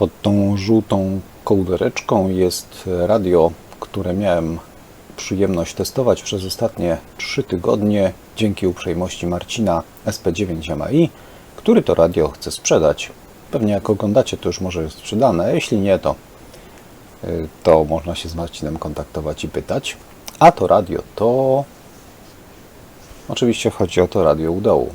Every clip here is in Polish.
Pod tą żółtą kołdereczką jest radio, które miałem przyjemność testować przez ostatnie 3 tygodnie dzięki uprzejmości Marcina SP9 MAI, który to radio chce sprzedać. Pewnie jak oglądacie, to już może jest sprzedane, jeśli nie, to, y, to można się z Marcinem kontaktować i pytać. A to radio to... Oczywiście chodzi o to radio u dołu.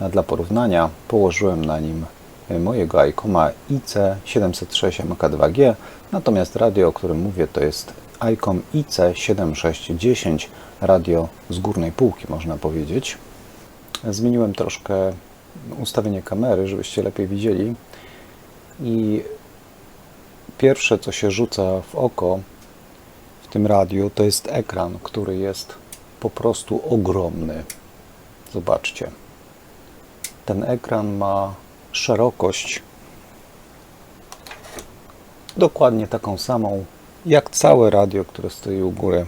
A dla porównania położyłem na nim mojego ICOMA IC706 MK2G, natomiast radio, o którym mówię, to jest ICOM IC7610, radio z górnej półki, można powiedzieć. Zmieniłem troszkę ustawienie kamery, żebyście lepiej widzieli. I pierwsze, co się rzuca w oko w tym radiu, to jest ekran, który jest po prostu ogromny. Zobaczcie. Ten ekran ma szerokość dokładnie taką samą jak całe radio, które stoi u góry.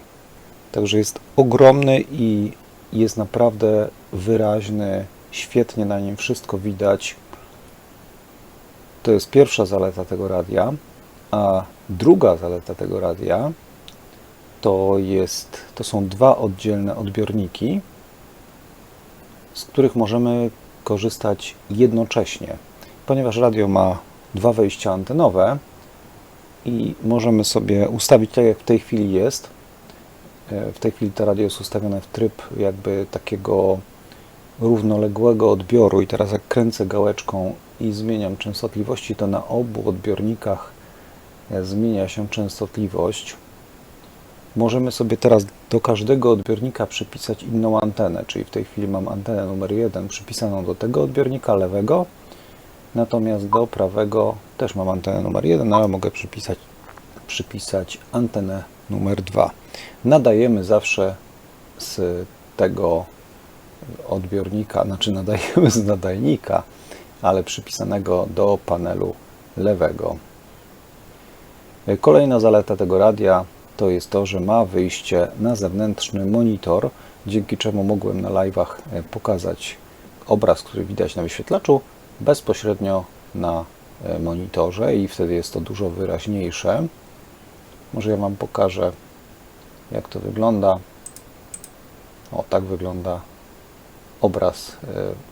Także jest ogromny i jest naprawdę wyraźny, świetnie na nim wszystko widać. To jest pierwsza zaleta tego radia, a druga zaleta tego radia to jest to są dwa oddzielne odbiorniki, z których możemy korzystać jednocześnie, ponieważ radio ma dwa wejścia antenowe i możemy sobie ustawić tak jak w tej chwili jest. W tej chwili to radio jest ustawione w tryb jakby takiego równoległego odbioru i teraz jak kręcę gałeczką i zmieniam częstotliwości, to na obu odbiornikach zmienia się częstotliwość. Możemy sobie teraz do każdego odbiornika przypisać inną antenę, czyli w tej chwili mam antenę numer 1 przypisaną do tego odbiornika lewego, natomiast do prawego też mam antenę numer 1, ale mogę przypisać, przypisać antenę numer 2. Nadajemy zawsze z tego odbiornika, znaczy nadajemy z nadajnika, ale przypisanego do panelu lewego. Kolejna zaleta tego radia to jest to, że ma wyjście na zewnętrzny monitor, dzięki czemu mogłem na live'ach pokazać obraz, który widać na wyświetlaczu, bezpośrednio na monitorze i wtedy jest to dużo wyraźniejsze. Może ja Wam pokażę, jak to wygląda. O, tak wygląda obraz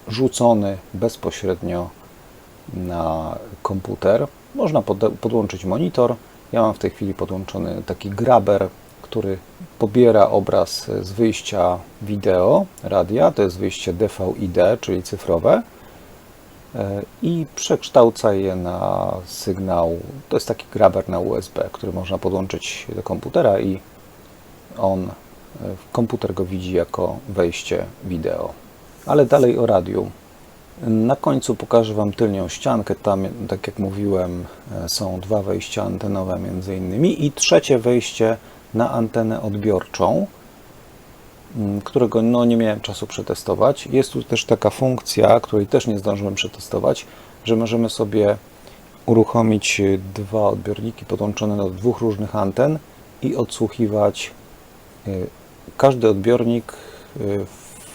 rzucony bezpośrednio na komputer. Można podłączyć monitor. Ja mam w tej chwili podłączony taki graber, który pobiera obraz z wyjścia wideo radia, to jest wyjście DVI-D, czyli cyfrowe, i przekształca je na sygnał. To jest taki graber na USB, który można podłączyć do komputera i on, komputer go widzi jako wejście wideo. Ale dalej o radiu. Na końcu pokażę Wam tylnią ściankę. Tam, tak jak mówiłem, są dwa wejścia antenowe między innymi i trzecie wejście na antenę odbiorczą, którego no, nie miałem czasu przetestować. Jest tu też taka funkcja, której też nie zdążyłem przetestować, że możemy sobie uruchomić dwa odbiorniki podłączone do dwóch różnych anten i odsłuchiwać każdy odbiornik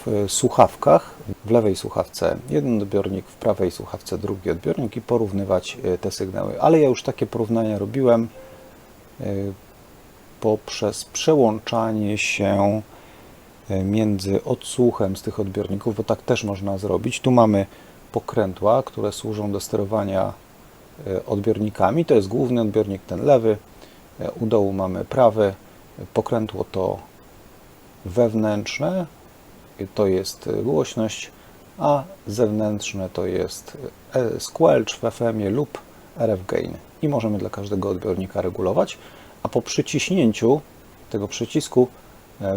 w słuchawkach, w lewej słuchawce jeden odbiornik, w prawej słuchawce drugi odbiornik i porównywać te sygnały. Ale ja już takie porównania robiłem poprzez przełączanie się między odsłuchem z tych odbiorników, bo tak też można zrobić. Tu mamy pokrętła, które służą do sterowania odbiornikami. To jest główny odbiornik, ten lewy. U dołu mamy prawy. Pokrętło to wewnętrzne, to jest głośność, a zewnętrzne to jest squelch w FM lub RF gain. I możemy dla każdego odbiornika regulować, a po przyciśnięciu tego przycisku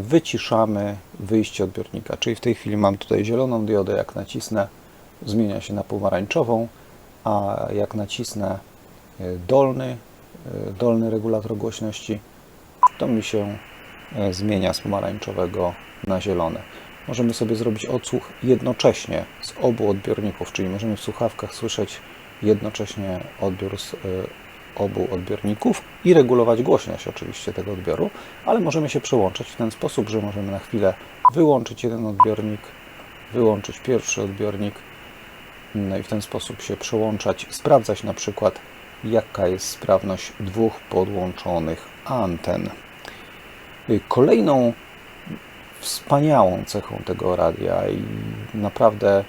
wyciszamy wyjście odbiornika. Czyli w tej chwili mam tutaj zieloną diodę, jak nacisnę zmienia się na pomarańczową, a jak nacisnę dolny, dolny regulator głośności, to mi się zmienia z pomarańczowego na zielone. Możemy sobie zrobić odsłuch jednocześnie z obu odbiorników, czyli możemy w słuchawkach słyszeć jednocześnie odbiór z obu odbiorników i regulować głośność oczywiście tego odbioru, ale możemy się przełączać w ten sposób, że możemy na chwilę wyłączyć jeden odbiornik, wyłączyć pierwszy odbiornik no i w ten sposób się przełączać, sprawdzać na przykład jaka jest sprawność dwóch podłączonych anten. Y, Kolejną wspaniałą cechą tego radia i naprawdę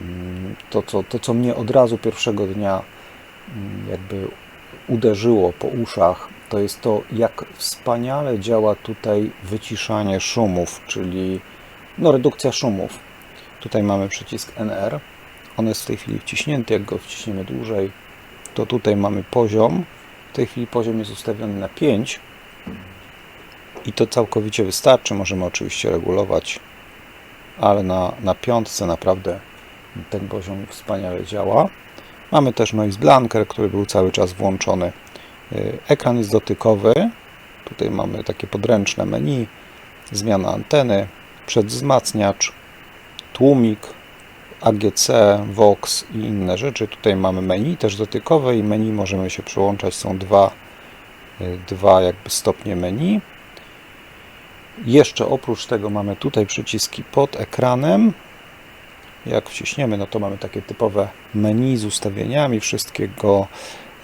mm, to, co, to, co mnie od razu pierwszego dnia mm, jakby uderzyło po uszach, to jest to, jak wspaniale działa tutaj wyciszanie szumów, czyli no, redukcja szumów. Tutaj mamy przycisk NR. On jest w tej chwili wciśnięty. Jak go wciśniemy dłużej, to tutaj mamy poziom. W tej chwili poziom jest ustawiony na 5 i to całkowicie wystarczy. Możemy oczywiście regulować, ale na, na piątce naprawdę ten poziom wspaniale działa. Mamy też noise blanker, który był cały czas włączony. Y, Ekran jest dotykowy. Tutaj mamy takie podręczne menu, zmiana anteny, przedwzmacniacz, tłumik, AGC, Vox i inne rzeczy. Tutaj mamy menu też dotykowe i menu możemy się przełączać. Są dwa, y, dwa jakby stopnie menu. Jeszcze oprócz tego mamy tutaj przyciski pod ekranem. Jak wciśniemy, no to mamy takie typowe menu z ustawieniami wszystkiego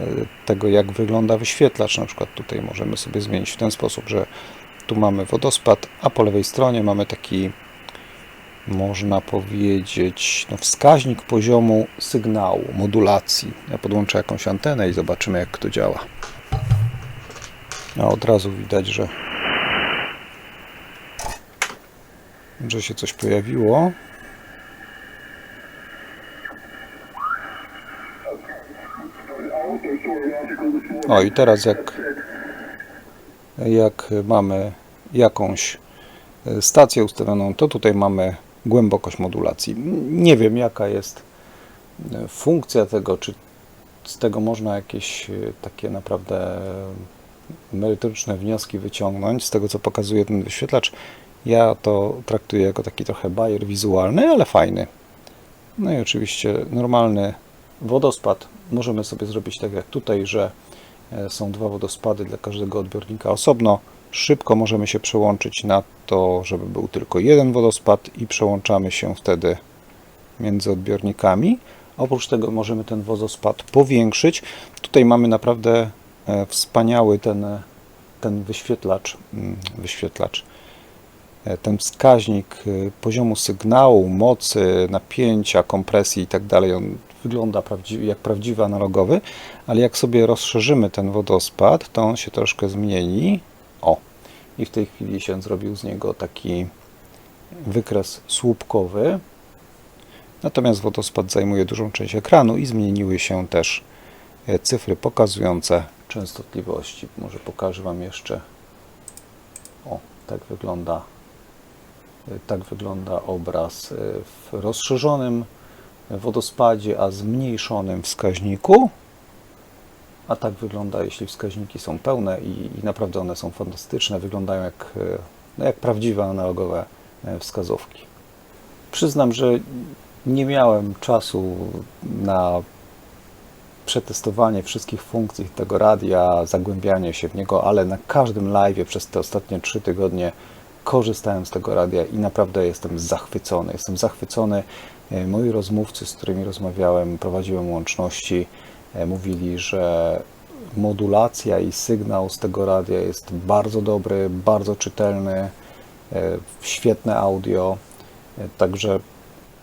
e, tego, jak wygląda wyświetlacz. Na przykład tutaj możemy sobie zmienić w ten sposób, że tu mamy wodospad, a po lewej stronie mamy taki, można powiedzieć, no wskaźnik poziomu sygnału, modulacji. Ja podłączę jakąś antenę i zobaczymy, jak to działa. A od razu widać, że że się coś pojawiło. O i teraz jak, jak mamy jakąś stację ustawioną, to tutaj mamy głębokość modulacji. Nie wiem jaka jest funkcja tego, czy z tego można jakieś takie naprawdę merytoryczne wnioski wyciągnąć z tego, co pokazuje ten wyświetlacz. Ja to traktuję jako taki trochę bajer wizualny, ale fajny. No i oczywiście normalny wodospad. Możemy sobie zrobić tak jak tutaj, że e, są dwa wodospady dla każdego odbiornika osobno. Szybko możemy się przełączyć na to, żeby był tylko jeden wodospad i przełączamy się wtedy między odbiornikami. Oprócz tego możemy ten wodospad powiększyć. Tutaj mamy naprawdę e, wspaniały ten, ten wyświetlacz, mm, wyświetlacz E, ten wskaźnik e, poziomu sygnału, mocy, napięcia, kompresji i tak dalej, on wygląda prawdziwy, jak prawdziwy analogowy, ale jak sobie rozszerzymy ten wodospad, to on się troszkę zmieni. O, i w tej chwili się zrobił z niego taki wykres słupkowy. Natomiast wodospad zajmuje dużą część ekranu i zmieniły się też e, cyfry pokazujące częstotliwości. Może pokażę Wam jeszcze. O, tak wygląda tak wygląda obraz e, w rozszerzonym wodospadzie, a zmniejszonym wskaźniku. A tak wygląda, jeśli wskaźniki są pełne i, i naprawdę one są fantastyczne, wyglądają jak, e, no jak prawdziwe analogowe e, wskazówki. Przyznam, że nie miałem czasu na przetestowanie wszystkich funkcji tego radia, zagłębianie się w niego, ale na każdym live przez te ostatnie trzy tygodnie korzystałem z tego radia i naprawdę jestem zachwycony. Jestem zachwycony. E, moi rozmówcy, z którymi rozmawiałem, prowadziłem łączności, e, mówili, że modulacja i sygnał z tego radia jest bardzo dobry, bardzo czytelny, e, świetne audio. Także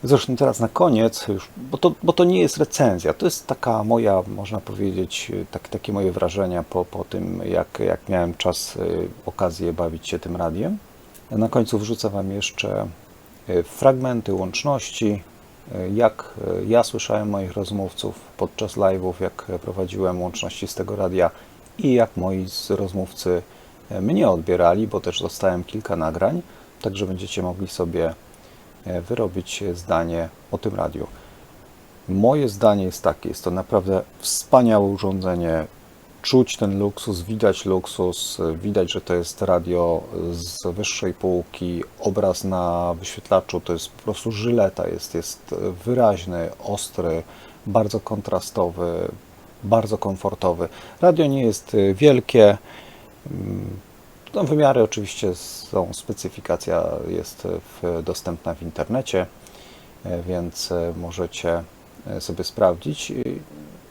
zresztą teraz na koniec, już, bo, to, bo to nie jest recenzja, to jest taka moja, można powiedzieć, tak, takie moje wrażenia po, po tym, jak, jak miałem czas, okazję bawić się tym radiem. Na końcu wrzucę Wam jeszcze e, fragmenty łączności, e, jak e, ja słyszałem moich rozmówców podczas live'ów, jak prowadziłem łączności z tego radia i jak moi rozmówcy mnie odbierali, bo też dostałem kilka nagrań, także będziecie mogli sobie wyrobić zdanie o tym radiu. Moje zdanie jest takie, jest to naprawdę wspaniałe urządzenie, czuć ten luksus, widać luksus, widać, że to jest radio z wyższej półki, obraz na wyświetlaczu to jest po prostu żyleta, jest, jest wyraźny, ostry, bardzo kontrastowy, bardzo komfortowy. Radio nie jest wielkie, no, wymiary oczywiście są, specyfikacja jest w, dostępna w internecie, więc możecie sobie sprawdzić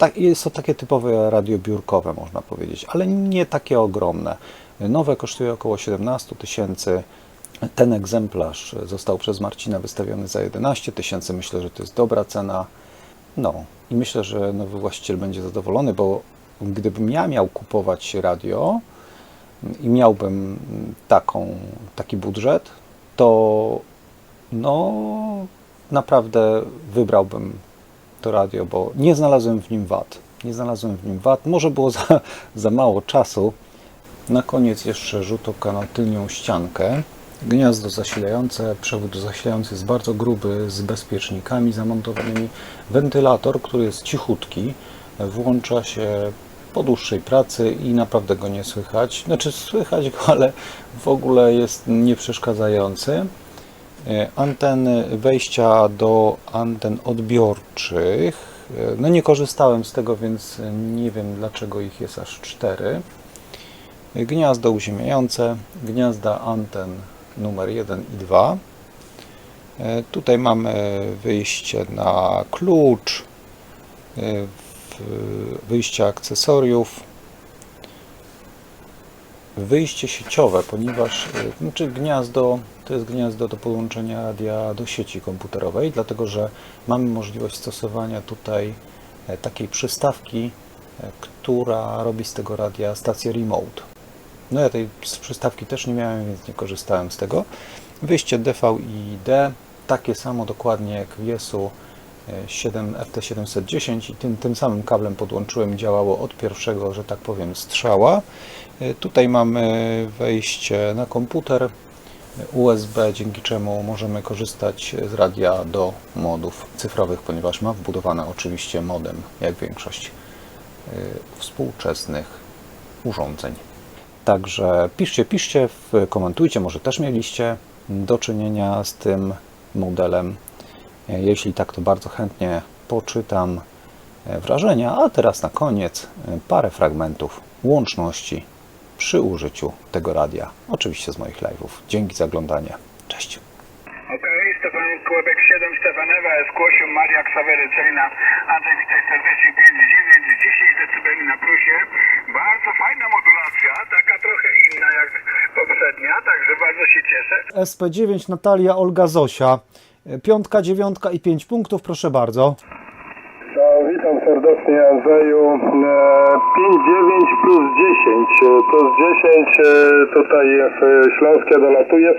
tak, to takie typowe radio biurkowe, można powiedzieć, ale nie takie ogromne. Nowe kosztuje około 17 tysięcy. Ten egzemplarz został przez Marcina wystawiony za 11 tysięcy. Myślę, że to jest dobra cena. No i myślę, że nowy właściciel będzie zadowolony, bo gdybym ja miał kupować radio i miałbym taką, taki budżet, to no naprawdę wybrałbym to radio, bo nie znalazłem w nim wad. Nie znalazłem w nim wad. Może było za, za mało czasu. Na koniec jeszcze rzut oka na tylnią ściankę. Gniazdo zasilające, przewód zasilający jest bardzo gruby, z bezpiecznikami zamontowanymi. Wentylator, który jest cichutki, włącza się po dłuższej pracy i naprawdę go nie słychać. Znaczy słychać go, ale w ogóle jest nieprzeszkadzający. E, Anteny wejścia do anten odbiorczych. E, No nie korzystałem z tego, więc nie wiem dlaczego ich jest aż cztery. E, Gniazdo uziemiające, gniazda anten numer 1 i 2. E, Tutaj mamy wyjście na klucz, wyjście akcesoriów, wyjście sieciowe, ponieważ e, znaczy gniazdo to jest gniazdo do podłączenia radia do sieci komputerowej, dlatego że mamy możliwość stosowania tutaj e, takiej przystawki, e, która robi z tego radia stację remote. No ja tej przystawki też nie miałem, więc nie korzystałem z tego. Wyjście DVI-D, takie samo dokładnie jak w 7 FT710 i tym, tym samym kablem podłączyłem, działało od pierwszego, że tak powiem, strzała. E, Tutaj mamy wejście na komputer USB, dzięki czemu możemy korzystać z radia do modów cyfrowych, ponieważ ma wbudowane oczywiście modem, jak większość e, współczesnych urządzeń. Także piszcie, piszcie, komentujcie, może też mieliście do czynienia z tym modelem. E, Jeśli tak, to bardzo chętnie poczytam e, wrażenia. A teraz na koniec e, parę fragmentów łączności przy użyciu tego radia. Oczywiście z moich live'ów. Dzięki za oglądanie. Cześć. Okej, Stefan Kłebek 7, Stefan Ewa, Skłosiu, Maria, Ksawery, Celina, Andrzej, witaj serdecznie, 5, 9, 10 decybeli na plusie. Bardzo fajna modulacja, taka trochę inna jak poprzednia, także bardzo się cieszę. SP9 Natalia Olga Zosia. Piątka, dziewiątka i 5 punktów, proszę bardzo. No, witam serdecznie Andrzeju. E, 5-9 plus 10. E, Plus 10 e, tutaj w Śląskie dolatuje.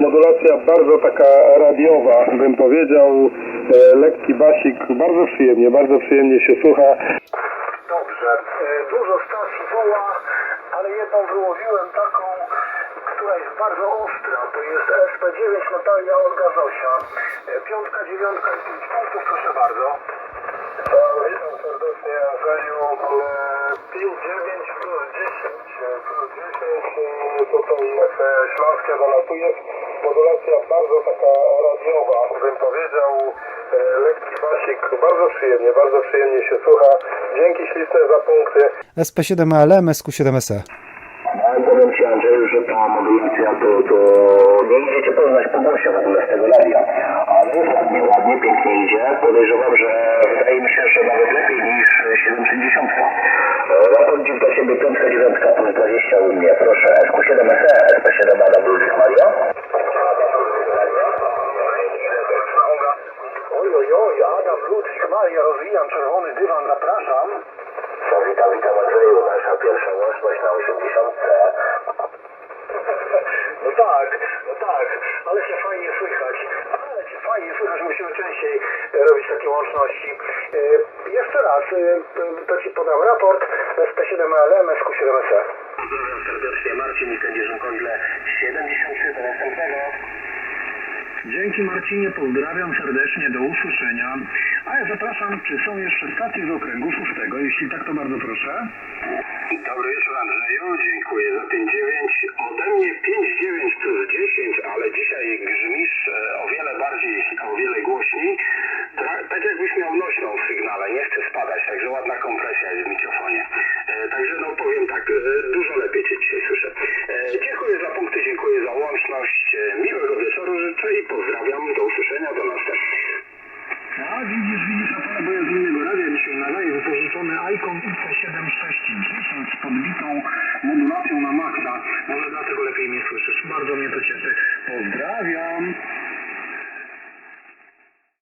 Modulacja bardzo taka radiowa, bym powiedział. E, Lekki basik, bardzo przyjemnie, bardzo przyjemnie się słucha. Dobrze. E, Dużo stacji woła, ale jedną wyłowiłem taką, jest bardzo ostra. To jest SP9 Natalia Olga Zosia. E, Piątka, dziewiątka i pięć punktów, proszę bardzo. Witam serdecznie Andrzeju. E, 5-9 plus 10. E, Plus 10 e, tutaj Śląskie dolatuje. Modulacja bardzo taka radiowa, bym powiedział. E, Lekki basik, bardzo przyjemnie, bardzo przyjemnie się słucha. Dzięki śliczne za punkty. SP7ALM, SQ7SE. Ale powiem Ci Andrzeju, że ta modulacja to, to nie idzie Cię poznać po głosie w ogóle z tego radia. Ale ładnie, ładnie, pięknie idzie. Podejrzewam, że wydaje mi się, że nawet lepiej niż 760. Napędził do Ciebie 5 9 plus 20 u mnie. Proszę, SQ7SE, SP7 Adam Ludwik Mario. Oj, oj, oj, Adam Ludwik Maria, rozwijam czerwony dywan, zapraszam. No, witam, witam Andrzeju, nasza pierwsza łączność na 80. No tak, tak, ale się fajnie słychać, ale się fajnie słychać, musimy częściej e, robić takie łączności. E, jeszcze raz, e, to Ci podam raport SP7LM, SQ7SE. Pozdrawiam serdecznie, Marcin i Kędzierzyn Kądle 73 do następnego. Dzięki Marcinie, pozdrawiam serdecznie, do usłyszenia. A ja zapraszam, czy są jeszcze stacje z okręgu szóstego? Jeśli tak, to bardzo proszę. Dobry wieczór Andrzeju, dziękuję za 5-9. Ode mnie 5-9 plus 10, ale dzisiaj grzmisz e, o wiele bardziej, o wiele głośniej. Tra- tak jakbyś miał nośną w